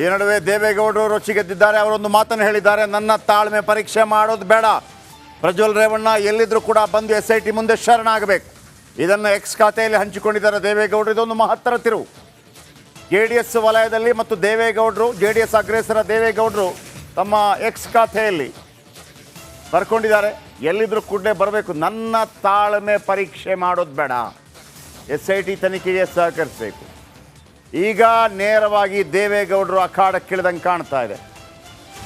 ಈ ನಡುವೆ ದೇವೇಗೌಡರು ರುಚಿಗೆದ್ದಿದ್ದಾರೆ ಅವರೊಂದು ಮಾತನ್ನು ಹೇಳಿದ್ದಾರೆ, ನನ್ನ ತಾಳ್ಮೆ ಪರೀಕ್ಷೆ ಮಾಡೋದು ಬೇಡ. ಪ್ರಜ್ವಲ್ ರೇವಣ್ಣ ಎಲ್ಲಿದ್ರೂ ಕೂಡ ಬಂದು ಎಸ್ ಐ ಟಿ ಮುಂದೆ ಶರಣಾಗಬೇಕು. ಇದನ್ನು ಎಕ್ಸ್ ಖಾತೆಯಲ್ಲಿ ಹಂಚಿಕೊಂಡಿದ್ದಾರೆ ದೇವೇಗೌಡರು, ಇದೊಂದು ಮಹತ್ತರ ತಿರುವು ಜೆ ಡಿ ಎಸ್ ವಲಯದಲ್ಲಿ ಮತ್ತು ದೇವೇಗೌಡರು ಜೆ ಡಿ ಎಸ್ ಅಗ್ರೇಸರ ದೇವೇಗೌಡರು ತಮ್ಮ ಎಕ್ಸ್ ಖಾತೆಯಲ್ಲಿ ಬರ್ಕೊಂಡಿದ್ದಾರೆ. ಎಲ್ಲಿದ್ರೂ ಕೂಡಲೇ ಬರಬೇಕು. ನನ್ನ ತಾಳ್ಮೆ ಪರೀಕ್ಷೆ ಮಾಡೋದು ಬೇಡ. ಎಸ್ ಐ ಟಿ ತನಿಖೆಗೆ ಸಹಕರಿಸಬೇಕು. ಈಗ ನೇರವಾಗಿ ದೇವೇಗೌಡರು ಅಖಾಡಕ್ಕಿಳಿದಂಗೆ ಕಾಣ್ತಾ ಇದೆ.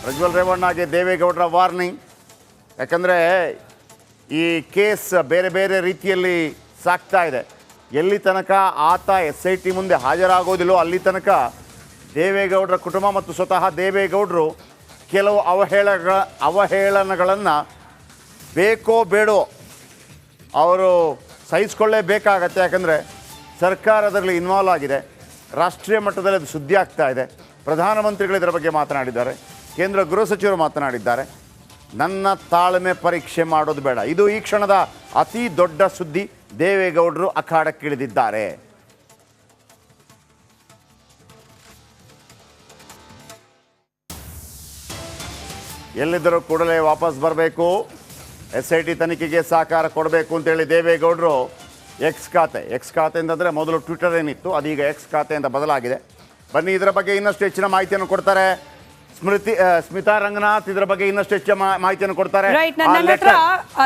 ಪ್ರಜ್ವಲ್ ರೇವಣ್ಣಗೆ ದೇವೇಗೌಡರ ವಾರ್ನಿಂಗ್. ಯಾಕಂದರೆ ಈ ಕೇಸ್ ಬೇರೆ ಬೇರೆ ರೀತಿಯಲ್ಲಿ ಸಾಕ್ತಾ ಇದೆ. ಎಲ್ಲಿ ತನಕ ಆತ ಎಸ್ ಐ ಟಿ ಮುಂದೆ ಹಾಜರಾಗೋದಿಲ್ಲೋ ಅಲ್ಲಿ ತನಕ ದೇವೇಗೌಡರ ಕುಟುಂಬ ಮತ್ತು ಸ್ವತಃ ದೇವೇಗೌಡರು ಕೆಲವು ಅವಹೇಳಗಳ ಅವಹೇಳನಗಳನ್ನು ಬೇಕೋ ಬೇಡೋ ಅವರು ಸಹಿಸ್ಕೊಳ್ಳೇಬೇಕಾಗತ್ತೆ. ಯಾಕಂದರೆ ಸರ್ಕಾರದಲ್ಲಿ ಇನ್ವಾಲ್ವ್ ಆಗಿದೆ. ರಾಷ್ಟ್ರೀಯ ಮಟ್ಟದಲ್ಲಿ ಅದು ಸುದ್ದಿ ಆಗ್ತಾ ಇದೆ. ಪ್ರಧಾನಮಂತ್ರಿಗಳು ಇದರ ಬಗ್ಗೆ ಮಾತನಾಡಿದ್ದಾರೆ. ಕೇಂದ್ರ ಗೃಹ ಸಚಿವರು ಮಾತನಾಡಿದ್ದಾರೆ. ನನ್ನ ತಾಳ್ಮೆ ಪರೀಕ್ಷೆ ಮಾಡೋದು ಬೇಡ. ಇದು ಈ ಕ್ಷಣದ ಅತಿ ದೊಡ್ಡ ಸುದ್ದಿ. ದೇವೇಗೌಡರು ಅಖಾಡಕ್ಕಿಳಿದಿದ್ದಾರೆ. ಎಲ್ಲಿದ್ದರೂ ಕೂಡಲೇ ವಾಪಸ್ ಬರಬೇಕು. ಎಸ್ ಐ ಟಿ ತನಿಖೆಗೆ ಸಹಕಾರ ಕೊಡಬೇಕು ಅಂತೇಳಿ ದೇವೇಗೌಡರು ಎಕ್ಸ್ ಖಾತೆ. ಎಕ್ಸ್ ಖಾತೆ ಅಂತಂದರೆ ಮೊದಲು ಟ್ವಿಟರ್ ಏನಿತ್ತು ಅದೀಗ ಎಕ್ಸ್ ಖಾತೆ ಅಂತ ಬದಲಾಗಿದೆ. ಬನ್ನಿ ಇದರ ಬಗ್ಗೆ ಇನ್ನಷ್ಟು ಹೆಚ್ಚಿನ ಮಾಹಿತಿಯನ್ನು ಕೊಡ್ತಾರೆ. ಸ್ಮೃತಿ ಸ್ಮಿತಾ ರಂಗನಾಥ್ ಇದರ ಬಗ್ಗೆ ಇನ್ನಷ್ಟು ಹೆಚ್ಚಿನ ಮಾ- ಮಾಹಿತಿಯನ್ನು ಕೊಡ್ತಾರೆ. ರೈಟ್ ನನ್ನ ಹತ್ರ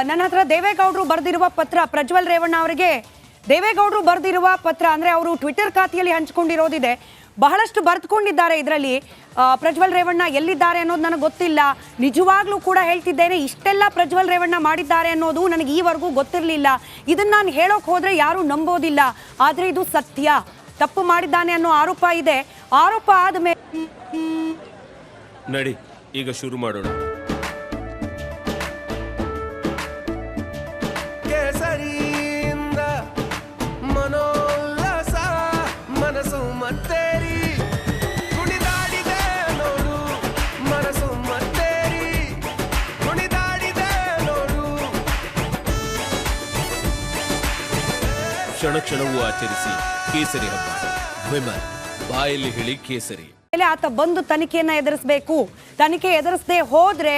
ನನ್ನ ಹತ್ರ ದೇವೇಗೌಡರು ಬರೆದಿರುವ ಪತ್ರ ಪ್ರಜ್ವಲ್ ರೇವಣ್ಣ ಅವರಿಗೆ ದೇವೇಗೌಡರು ಬರೆದಿರುವ ಪತ್ರ ಅಂದ್ರೆ ಅವರು ಟ್ವಿಟರ್ ಖಾತೆಯಲ್ಲಿ ಹಂಚಿಕೊಂಡಿರೋದಿದೆ. ಬಹಳಷ್ಟು ಬರೆದುಕೊಂಡಿದ್ದಾರೆ ಇದರಲ್ಲಿ. ಪ್ರಜ್ವಲ್ ರೇವಣ್ಣ ಎಲ್ಲಿದ್ದಾರೆ ಅನ್ನೋದು ನನಗೆ ಗೊತ್ತಿಲ್ಲ. ನಿಜವಾಗ್ಲೂ ಕೂಡ ಹೇಳ್ತಿದ್ದೇನೆ, ಇಷ್ಟೆಲ್ಲ ಪ್ರಜ್ವಲ್ ರೇವಣ್ಣ ಮಾಡಿದ್ದಾರೆ ಅನ್ನೋದು ನನಗೆ ಈವರೆಗೂ ಗೊತ್ತಿರಲಿಲ್ಲ. ಇದನ್ನ ನಾನು ಹೇಳೋಕೆ ಹೋದರೆ ಯಾರು ನಂಬೋದಿಲ್ಲ. ಆದ್ರೆ ಇದು ಸತ್ಯ. ತಪ್ಪು ಮಾಡಿದ್ದಾನೆ ಅನ್ನೋ ಆರೋಪ ಇದೆ. ಆರೋಪ ಆದ್ಮೇಲೆ ನಡಿ, ಈಗ ಶುರು ಮಾಡೋಣ. ಕ್ಷಣ ಕ್ಷಣವೂ ಆಚರಿಸಿ ಕೇಸರಿ ಹಬ್ಬ. ವಿಮಲ್, ಬಾಯಲ್ಲಿ ಹೇಳಿ ಕೇಸರಿ. ಮೇಲೆ ಆತ ಬಂದು ತನಿಖೆಯನ್ನ ಎದುರಿಸಬೇಕು. ತನಿಖೆ ಎದುರಿಸದೆ ಹೋದ್ರೆ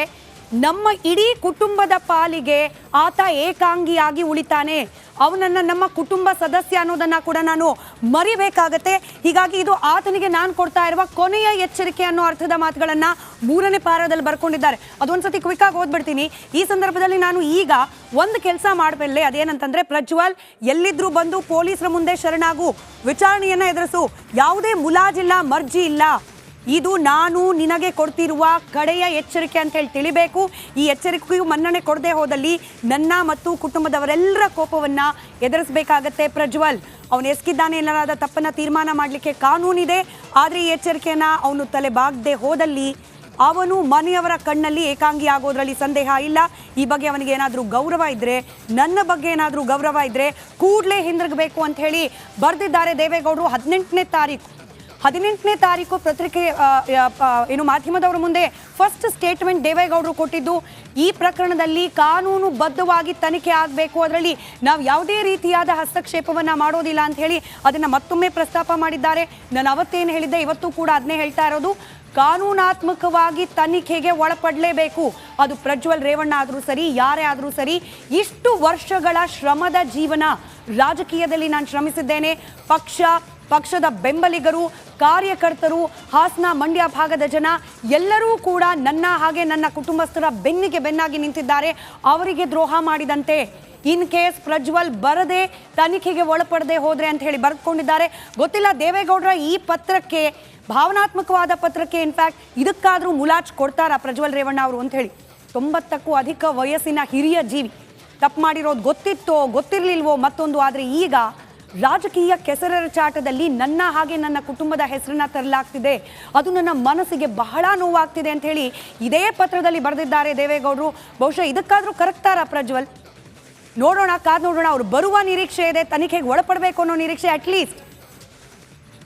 ನಮ್ಮ ಇಡೀ ಕುಟುಂಬದ ಪಾಲಿಗೆ ಆತ ಏಕಾಂಗಿಯಾಗಿ ಉಳಿತಾನೆ. ಅವನನ್ನ ನಮ್ಮ ಕುಟುಂಬ ಸದಸ್ಯ ಅನ್ನೋದನ್ನ ಕೂಡ ನಾನು ಮರಿಬೇಕಾಗತ್ತೆ. ಹೀಗಾಗಿ ಇದು ಆತನಿಗೆ ನಾನು ಕೊಡ್ತಾ ಇರುವ ಕೊನೆಯ ಎಚ್ಚರಿಕೆ ಅನ್ನೋ ಅರ್ಥದ ಮಾತುಗಳನ್ನ ಮೂರನೇ ಪಾರದಲ್ಲಿ ಬರ್ಕೊಂಡಿದ್ದಾರೆ. ಅದೊಂದ್ಸತಿ ಕ್ವಿಕ್ ಆಗಿ ಓದ್ಬಿಡ್ತೀನಿ. ಈ ಸಂದರ್ಭದಲ್ಲಿ ನಾನು ಈಗ ಒಂದು ಕೆಲಸ ಮಾಡಬಲ್ಲೆ ಅದೇನಂತಂದ್ರೆ ಪ್ರಜ್ವಲ್ ಎಲ್ಲಿದ್ರೂ ಬಂದು ಪೊಲೀಸರ ಮುಂದೆ ಶರಣಾಗು. ವಿಚಾರಣೆಯನ್ನ ಎದುರಿಸು. ಯಾವುದೇ ಮುಲಾಜಿಲ್ಲ ಮರ್ಜಿ ಇಲ್ಲ ಇದು ನಾನು ನಿನಗೆ ಕೊಡ್ತಿರುವ ಕಡೆಯ ಎಚ್ಚರಿಕೆ ಅಂತ ಹೇಳಿ ತಿಳಿಬೇಕು. ಈ ಎಚ್ಚರಿಕೆಯು ಮನ್ನಣೆ ಕೊಡದೆ ಹೋದಲ್ಲಿ ನನ್ನ ಮತ್ತು ಕುಟುಂಬದವರೆಲ್ಲರ ಕೋಪವನ್ನ ಎದುರಿಸಬೇಕಾಗತ್ತೆ ಪ್ರಜ್ವಲ್. ಅವನು ಎಸ್ಕಿದ್ದಾನೆ ಎನ್ನಲಾದ ತಪ್ಪನ್ನ ತೀರ್ಮಾನ ಮಾಡಲಿಕ್ಕೆ ಕಾನೂನಿದೆ. ಆದರೆ ಈ ಎಚ್ಚರಿಕೆಯನ್ನ ಅವನು ತಲೆ ಬಾಗದೆ ಹೋದಲ್ಲಿ ಅವನು ಮನೆಯವರ ಕಣ್ಣಲ್ಲಿ ಏಕಾಂಗಿ ಆಗೋದ್ರಲ್ಲಿ ಸಂದೇಹ ಇಲ್ಲ. ಈ ಬಗ್ಗೆ ಅವನಿಗೆ ಏನಾದರೂ ಗೌರವ ಇದ್ರೆ, ನನ್ನ ಬಗ್ಗೆ ಏನಾದರೂ ಗೌರವ ಇದ್ರೆ ಕೂಡಲೇ ಹಿಂದಿರುಗಬೇಕು ಅಂತ ಹೇಳಿ ಬರೆದಿದ್ದಾರೆ ದೇವೇಗೌಡರು ಹದಿನೆಂಟನೇ ತಾರೀಕು. ಹದಿನೆಂಟನೇ ತಾರೀಕು ಪತ್ರಿಕೆ ಏನು ಮಾಧ್ಯಮದವರ ಮುಂದೆ ಫಸ್ಟ್ ಸ್ಟೇಟ್ಮೆಂಟ್ ದೇವೇಗೌಡರು ಕೊಟ್ಟಿದ್ದು. ಈ ಪ್ರಕರಣದಲ್ಲಿ ಕಾನೂನು ಬದ್ಧವಾಗಿ ತನಿಖೆ ಆಗಬೇಕು. ಅದರಲ್ಲಿ ನಾವು ಯಾವುದೇ ರೀತಿಯಾದ ಹಸ್ತಕ್ಷೇಪವನ್ನು ಮಾಡೋದಿಲ್ಲ ಅಂತ ಹೇಳಿ ಅದನ್ನು ಮತ್ತೊಮ್ಮೆ ಪ್ರಸ್ತಾಪ ಮಾಡಿದ್ದಾರೆ. ನಾನು ಅವತ್ತೇನು ಹೇಳಿದ್ದೆ, ಇವತ್ತು ಕೂಡ ಅದನ್ನೇ ಹೇಳ್ತಾ ಇರೋದು. ಕಾನೂನಾತ್ಮಕವಾಗಿ ತನಿಖೆಗೆ ಒಳಪಡಲೇಬೇಕು. ಅದು ಪ್ರಜ್ವಲ್ ರೇವಣ್ಣ ಆದರೂ ಸರಿ, ಯಾರೇ ಆದರೂ ಸರಿ, ಇಷ್ಟು ವರ್ಷಗಳ ಶ್ರಮದ ಜೀವನ ರಾಜಕೀಯದಲ್ಲಿ ನಾನು ಶ್ರಮಿಸಿದ್ದೇನೆ. ಪಕ್ಷ, ಪಕ್ಷದ ಬೆಂಬಲಿಗರು, ಕಾರ್ಯಕರ್ತರು, ಹಾಸನ ಮಂಡ್ಯ ಭಾಗದ ಜನ, ಎಲ್ಲರೂ ಕೂಡ ನನ್ನ ಹಾಗೆ ನನ್ನ ಕುಟುಂಬಸ್ಥರ ಬೆನ್ನಿಗೆ ಬೆನ್ನಾಗಿ ನಿಂತಿದ್ದಾರೆ. ಅವರಿಗೆ ದ್ರೋಹ ಮಾಡಿದಂತೆ ಇನ್ ಕೇಸ್ ಪ್ರಜ್ವಲ್ ಬರದೆ ತನಿಖೆಗೆ ಒಳಪಡದೆ ಹೋದ್ರೆ ಅಂತ ಹೇಳಿ ಬರೆದುಕೊಂಡಿದ್ದಾರೆ ಗೊತ್ತಿಲ್ಲ, ದೇವೇಗೌಡರ ಈ ಪತ್ರಕ್ಕೆ, ಭಾವನಾತ್ಮಕವಾದ ಪತ್ರಕ್ಕೆ ಇನ್ಫ್ಯಾಕ್ಟ್ ಇದಕ್ಕಾದ್ರೂ ಮುಲಾಜ್ ಕೊಡ್ತಾರಾ ಪ್ರಜ್ವಲ್ ರೇವಣ್ಣ ಅವರು ಅಂತ ಹೇಳಿ. ತೊಂಬತ್ತಕ್ಕೂ ಅಧಿಕ ವಯಸ್ಸಿನ ಹಿರಿಯ ಜೀವಿ. ತಪ್ಪು ಮಾಡಿರೋದು ಗೊತ್ತಿತ್ತೋ, ಗೊತ್ತಿರಲಿಲ್ವೋ ಮತ್ತೊಂದು ಆದರೆ ಈಗ ರಾಜಕೀಯ ಕೆಸರರ ಚಾಟದಲ್ಲಿ ನನ್ನ ಹಾಗೆ ನನ್ನ ಕುಟುಂಬದ ಹೆಸರನ್ನ ತರಲಾಗ್ತಿದೆ. ಅದು ನನ್ನ ಮನಸ್ಸಿಗೆ ಬಹಳ ನೋವಾಗ್ತಿದೆ ಅಂತ ಹೇಳಿ ಇದೇ ಪತ್ರದಲ್ಲಿ ಬರೆದಿದ್ದಾರೆ ದೇವೇಗೌಡರು. ಬಹುಶಃ ಇದಕ್ಕಾದರೂ ಕರೆಕ್ಟಾರ ಪ್ರಜ್ವಲ್? ನೋಡೋಣ, ಕಾದ್ ನೋಡೋಣ, ಅವ್ರು ಬರುವ ನಿರೀಕ್ಷೆ ಇದೆ, ತನಿಖೆಗೆ ಒಳಪಡಬೇಕು ಅನ್ನೋ ನಿರೀಕ್ಷೆ ಅಟ್ಲೀಸ್ಟ್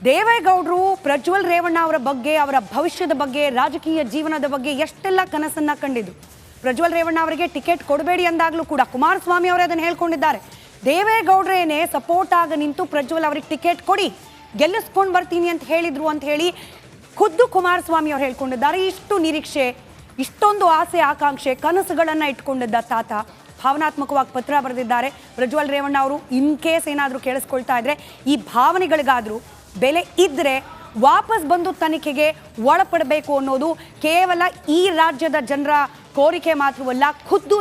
ದೇವೇಗೌಡರು ಪ್ರಜ್ವಲ್ ರೇವಣ್ಣ ಅವರ ಬಗ್ಗೆ, ಅವರ ಭವಿಷ್ಯದ ಬಗ್ಗೆ, ರಾಜಕೀಯ ಜೀವನದ ಬಗ್ಗೆ ಎಷ್ಟೆಲ್ಲ ಕನಸನ್ನ ಕಂಡಿದ್ದು. ಪ್ರಜ್ವಲ್ ರೇವಣ್ಣ ಅವರಿಗೆ ಟಿಕೆಟ್ ಕೊಡಬೇಡಿ ಅಂದಾಗಲೂ ಕೂಡ ಕುಮಾರಸ್ವಾಮಿ ಅವರೇ ಅದನ್ನು ಹೇಳ್ಕೊಂಡಿದ್ದಾರೆ. ದೇವೇಗೌಡರೇನೆ ಸಪೋರ್ಟ್ ಆಗ ನಿಂತು ಪ್ರಜ್ವಲ್ ಅವರಿಗೆ ಟಿಕೆಟ್ ಕೊಡಿ, ಗೆಲ್ಲಿಸ್ಕೊಂಡು ಬರ್ತೀನಿ ಅಂತ ಹೇಳಿದ್ರು ಅಂತ ಹೇಳಿ ಖುದ್ದು ಕುಮಾರಸ್ವಾಮಿ ಅವರು ಹೇಳ್ಕೊಂಡಿದ್ದಾರೆ. ಇಷ್ಟು ನಿರೀಕ್ಷೆ, ಇಷ್ಟೊಂದು ಆಸೆ, ಆಕಾಂಕ್ಷೆ, ಕನಸುಗಳನ್ನು ಇಟ್ಕೊಂಡಿದ್ದ ತಾತ. ಭಾವನಾತ್ಮಕವಾಗಿ ಪತ್ರ ಬರೆದಿದ್ದಾರೆ. ಪ್ರಜ್ವಲ್ ರೇವಣ್ಣ ಅವರು ಇನ್ ಕೇಸ್ ಏನಾದರೂ ಕೇಳಿಸ್ಕೊಳ್ತಾ ಇದ್ರೆ, ಈ ಭಾವನೆಗಳಿಗಾದರೂ ಬೆಲೆ ಇದ್ದರೆ ವಾಪಸ್ ಬಂದು ತನಿಖೆಗೆ ಒಳಪಡಬೇಕು ಅನ್ನೋದು ಕೇವಲ ಈ ರಾಜ್ಯದ ಜನರ ಕೋರಿಕೆ ಮಾತ್ರವಲ್ಲ, ಖುದ್ದು